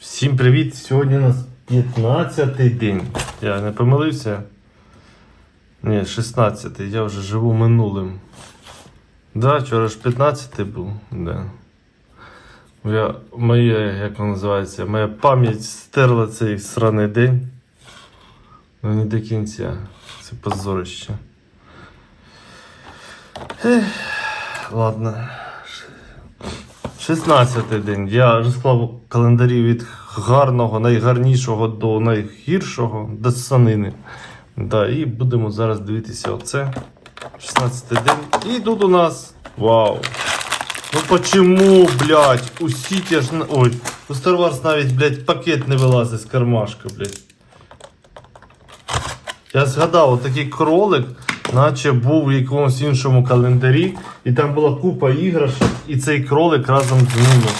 Всім привіт! Сьогодні у нас 15-й день. Я не помилився. Ні, 16-й. Я вже живу минулим. Да, вчора ж 15-й був. Да. Я, моє, як воно називається, моя пам'ять стерла цей сраний день. Ну не до кінця. Це позорище. Ех, ладно. 16-й день. Я розклав календарі від гарного, найгарнішого до найгіршого, до санини. Да, і будемо зараз дивитися оце. 16-й день. І тут у нас. Вау! Ну почему, блядь, у Сіті ж. Ой, у Star Wars навіть, блядь, пакет не вилазить з кармашка, блядь. Я згадав, отакий кролик, наче був в якомусь іншому календарі, і там була купа іграшок, і цей кролик разом з ними.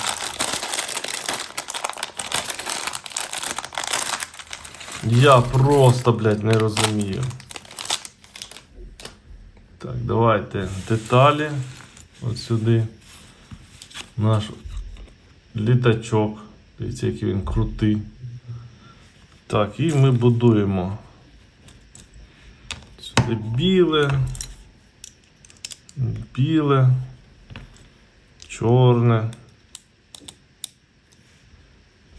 Я просто, блядь, не розумію. Так, давайте деталі. От сюди. Наш літачок. Дивіться, який він крутий. Так, і ми будуємо. Біле, біле, чорне.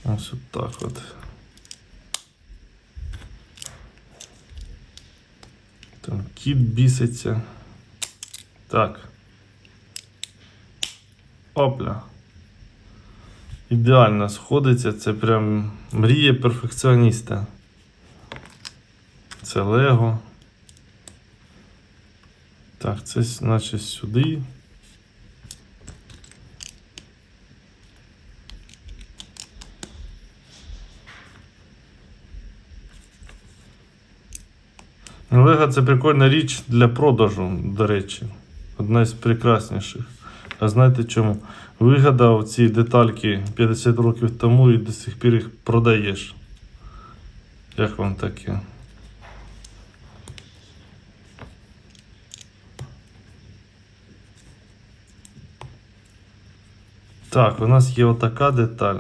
Ось так от. Там кіт біситься. Так. Опля. Ідеально сходиться, це прям мрія перфекціоніста. Це Лего. Так, це значить сюди. Лего це прикольна річ для продажу, до речі. Одна з прекрасніших. А знаєте чому? Вигадав ці детальки 50 років тому і до сих пір їх продаєш. Як вам таке? Так, у нас є отака деталь,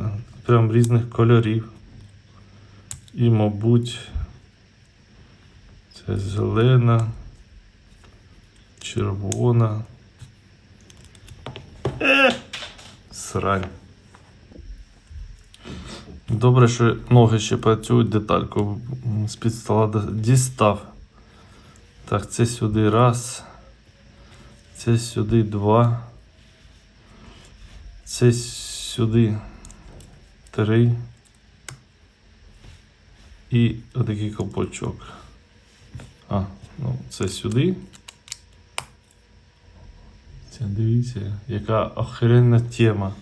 прям різних кольорів. І, мабуть, це зелена, червона. Е, срань. Добре, що ноги ще працюють, детальку з-під стола дістав. Так, це сюди раз. Це сюди два. Це сюди три. І отакий копочок. А, ну це сюди. Це дивіться, яка охеренна тема.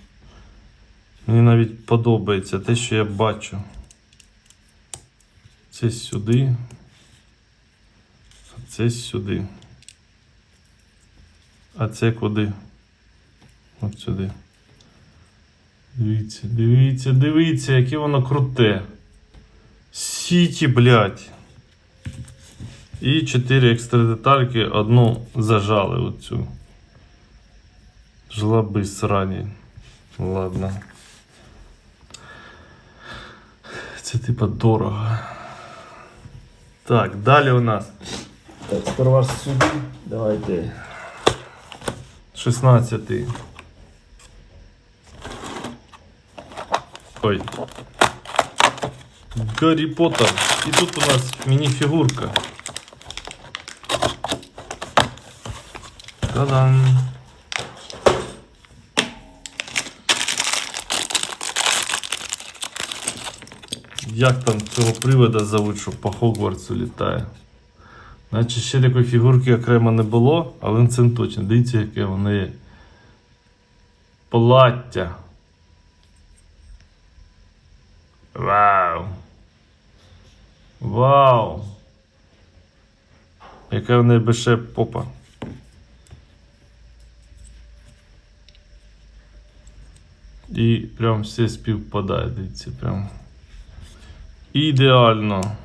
Мені навіть подобається те, що я бачу. Це сюди. Це сюди. А це куди? От сюди. Дивіться, дивіться, дивіться, яке воно круте. Сіті, блядь. І 4 екстра детальки, одну зажали оцю. Жлоби срані. Ладно. Це типа дорого. Так, далі у нас. Так, Wars сюди. Давайте. 16. Ой. Гаррі Поттер. І тут у нас мініфігурка. Та-дам! Як там цього привода зовуть, що по Хогвартсу літає? Наче ще такої фігурки окремо не було, але це точно. Дивіться, яке воно є. Плаття. Вау. Вау. Яка в неї беше попа. І прям все співпадає, дивіться, прям. Ідеально.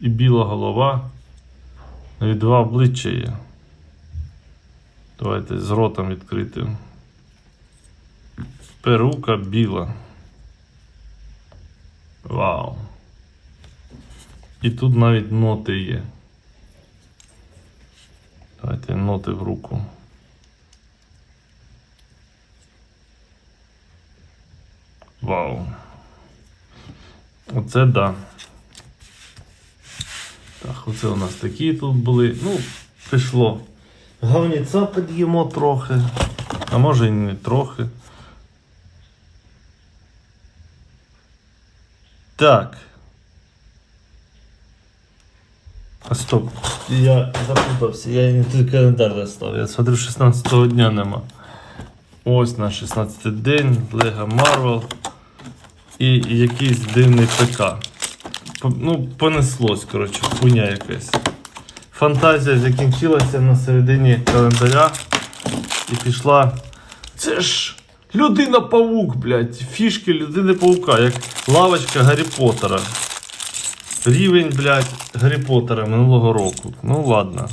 І біла голова. І два обличчя є. Давайте з ротом відкритим. Перука біла. Вау. І тут навіть ноти є. Давайте ноти в руку. Вау. Оце да. Так, оце у нас такі тут були. Ну, пішло. Говніця під'їмо трохи. А може і не трохи. Так. А стоп. Я запутався, я не той календар достав. Я смотрю, 16 дня нема. Ось наш 16-й день, Лего Марвел і якийсь дивний ПК. Ну, понеслось, коротше, хуйня якась. Фантазія закінчилася на середині календаря і пішла. Це ж людина павук, блядь. Фішки людини павука, як лавочка Гаррі Поттера. Рівень, блядь, Гаррі Поттера минулого року. Ну ладно.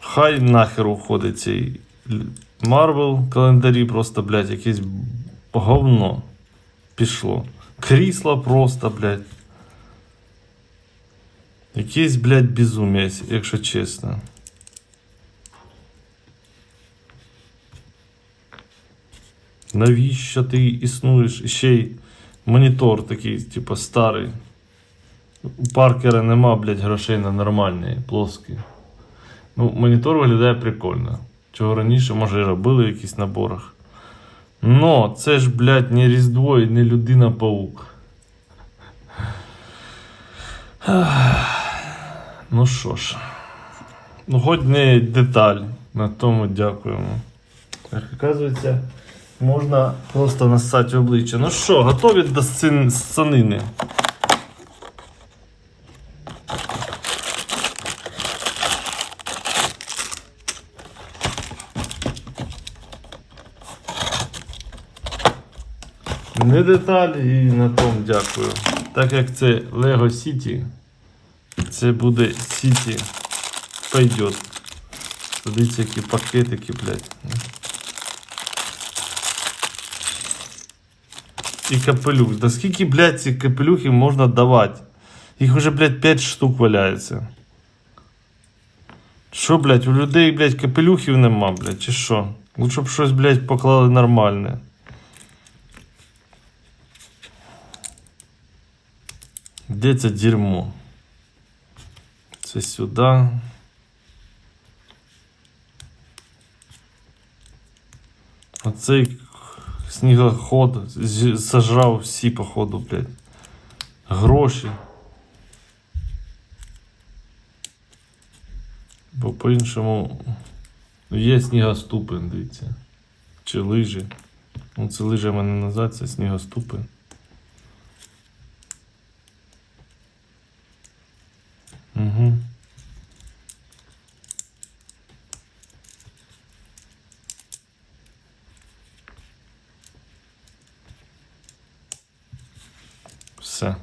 Хай нахер уходить цей Марвел календарі, просто, блядь, якесь говно пішло. Крісла просто, блядь. Якесь, блядь, безумие, якщо чесно. Навіщо ти існуєш? І ще й монітор такий, типу, старий. У Паркера нема, блядь, грошей на нормальний, плоский. Ну, монітор виглядає прикольно. Чого раніше, може, і робили в якихось наборах. Но це ж, блядь, не Різдво і не людина-паук. Ну що ж. Ну, хоч не деталь. На тому дякуємо. Як оказується, можна просто нассати в обличчя. Ну що, готові до сценини? Не деталь і на тому дякую. Так як це Lego City, це буде City пойдет. Дивіться, які пакетики, блядь. І капелюх. Да скільки, блядь, ці капелюхи можна давати? Їх уже, блядь, 5 штук валяється. Що, блядь, у людей, блядь, капелюхів нема, блядь, чи що? Лучше б щось, блядь, поклали нормальне. Де це дерьмо? Це сюди. Оцей снігоход зажрав всі, походу, блядь. Гроші. Бо по-іншому є снігоступи, дивіться. Чи лижі. Ну, це лижами мене назад, це снігоступи. Угу. Все.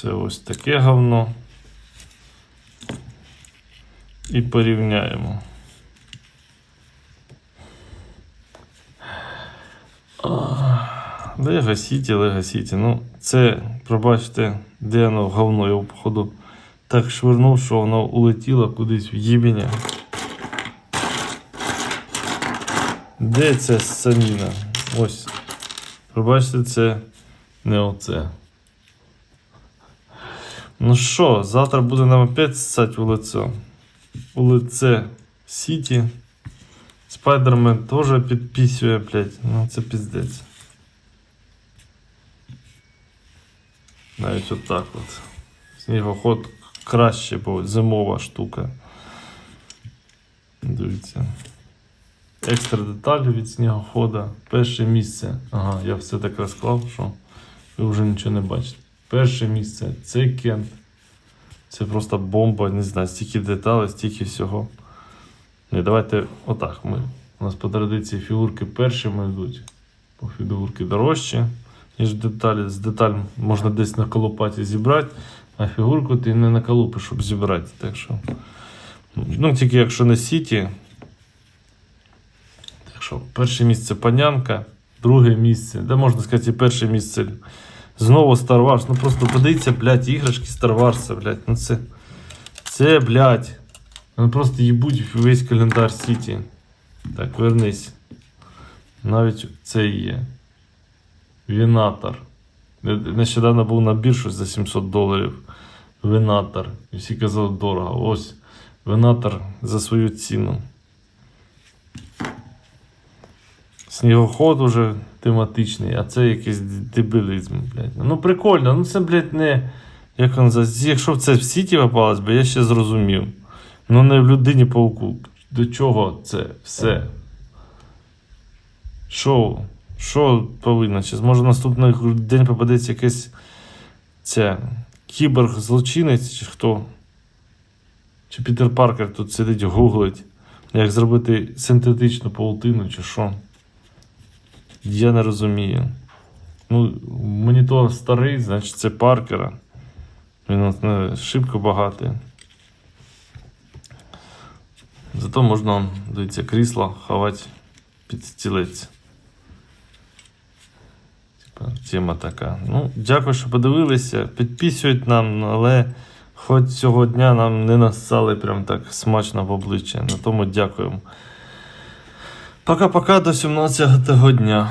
Це ось таке говно. І порівняємо. Лего Сіті, Лего Сіті. Ну, це, пробачте, де воно говно, я походу так швирнув, що воно улетіло кудись в їбеня. Де ця саніна? Ось. Пробачте, це не оце. Ну що, завтра буде нам опять ссать у лицо. У лице Сіті. Спайдермен теж підписує, блядь. Ну це піздець. Навіть отак от. Снігоход краще, бо зимова штука. Дивіться. Екстра деталі від снігохода. Перше місце. Ага, я все так розклав, що ви вже нічого не бачите. Перше місце це Кент. Це просто бомба, не знаю, стільки деталей, стільки всього. Не, давайте отак. Ми. У нас по традиції фігурки першими йдуть. Бо фігурки дорожчі, ніж деталі. З деталь можна десь на колопаті зібрати, а фігурку ти не наколупиш, щоб зібрати. Так що. Ну, тільки якщо на сіті, що перше місце панянка, друге місце, де можна сказати, і перше місце. Знову Star Wars. Ну просто подивіться, блядь, іграшки Star Wars, блядь. Ну це. Це, блядь. Ну просто їбуть весь календар Сіті. Так, вернись. Навіть це є. Вінатор. Не- Нещодавно був набір щось за 700 доларів. Винатор. І всі казали дорого. Ось. Винатор за свою ціну. Снігоход уже тематичний, а це якийсь дебілізм, блядь. Ну прикольно, ну це, блядь, не. Як воно називається? Якщо б це в сіті попалось би, я ще зрозумів. Ну не в людині пауку. До чого це все? Що? Що повинно? Чи може наступний день попадеться якийсь ця кіборг-злочинець, чи хто? Чи Пітер Паркер тут сидить, гуглить, як зробити синтетичну паутину, чи що? Я не розумію. Ну, монітор старий, значить це Паркера. Він у не шибко багатий. Зато можна, дивіться, крісло ховати під стілець. Тема така. Ну, дякую, що подивилися. Підписують нам, але хоч цього дня нам не нассали прям так смачно в обличчя. На тому дякуємо. Пока-пока до 17 дня.